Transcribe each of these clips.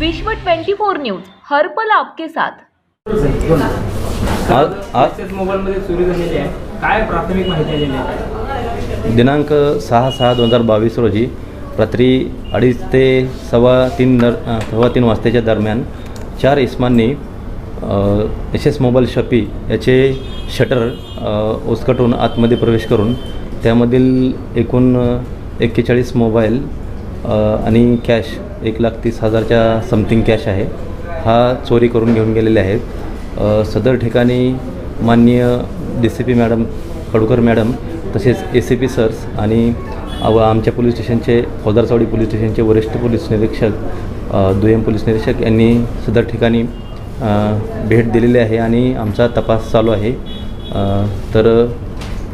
विश्व 24 न्यूज हर्पल आपके साथ. आज आज तसेच मोबाईलमध्ये चोरी झालेली आहे. काय प्राथमिक माहिती आलेली आहे? दिनांक सहा सहा दोन हजार बावीस रोजी रात्री अडीच ते सव्वा तीन नर सव्वा तीन वाजताच्या दरम्यान चार इस्मांनी एस एस मोबाईल शॉपी याचे शटर उचकटून आतमध्ये प्रवेश करून त्यामधील एकूण एक्केचाळीस मोबाईल आणि कॅश एक लाख तीस हजारच्या समथिंग कॅश आहे. हा चोरी करून घेऊन गेलेले आहेत. सदर ठिकाणी माननीय D C P madam Kadukar madam तसेच ए सी पी सर्स आणि व आमच्या पोलीस स्टेशनचे फौदारचावडी पोलीस स्टेशनचे वरिष्ठ पोलीस निरीक्षक दुय्यम पोलीस निरीक्षक यांनी सदर ठिकाणी भेट दिलेली आहे आणि आमचा तपास चालू आहे. तर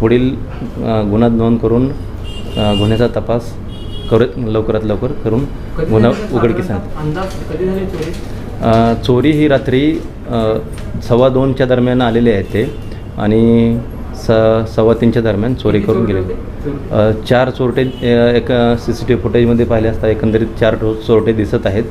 पुढील गुन्हा नोंद करून गुन्ह्याचा तपास करत लवकरात लवकर करून गुन्हा उघडकीस आणतो. चोरी? ही रात्री सव्वा दोनच्या दरम्यान आलेले आहेत ते आणि स सव्वा तीनच्या दरम्यान चोरी करून गेले? चोर- चोरटे एक सी सी टी व्ही फुटेजमध्ये पाहिले असता एकंदरीत चार चोरटे दिसत आहेत.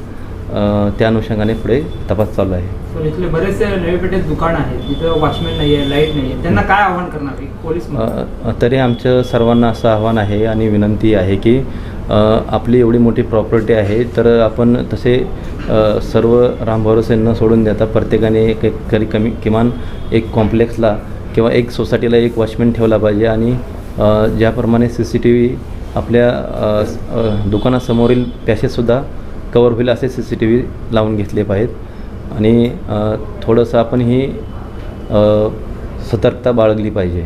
त्या अनुषंगाने पुढे तपास चालू आहे. पण इथले बरेचसे नवे पेठेत दुकान आहेत. तिथं वॉचमॅन नाही आहे लाइट नाही आहे त्यांना काय आव्हान करणार आहे? पोलीस म्हणून? अ, तरी आमचं सर्वांना असं आव्हान आहे आणि विनंती आहे की आपली एवढी मोठी प्रॉपर्टी आहे तर आपण तसे सर्व रामभरोसे न सोडून देता. प्रत्येकाने एक एक करी कमी किमान एक कॉम्प्लेक्सला किंवा एक सोसायटीला एक वॉचमॅन ठेवला पाहिजे आणि ज्याप्रमाणे सी सी टी व्ही आपल्या दुकानासमोरील पॅसेजसुद्धा कवर होईल असे सी सी टी व्ही लावून घेतले पाहिजेत. आणि थोडंसं आपण ही सतर्कता बाळगली पाहिजे.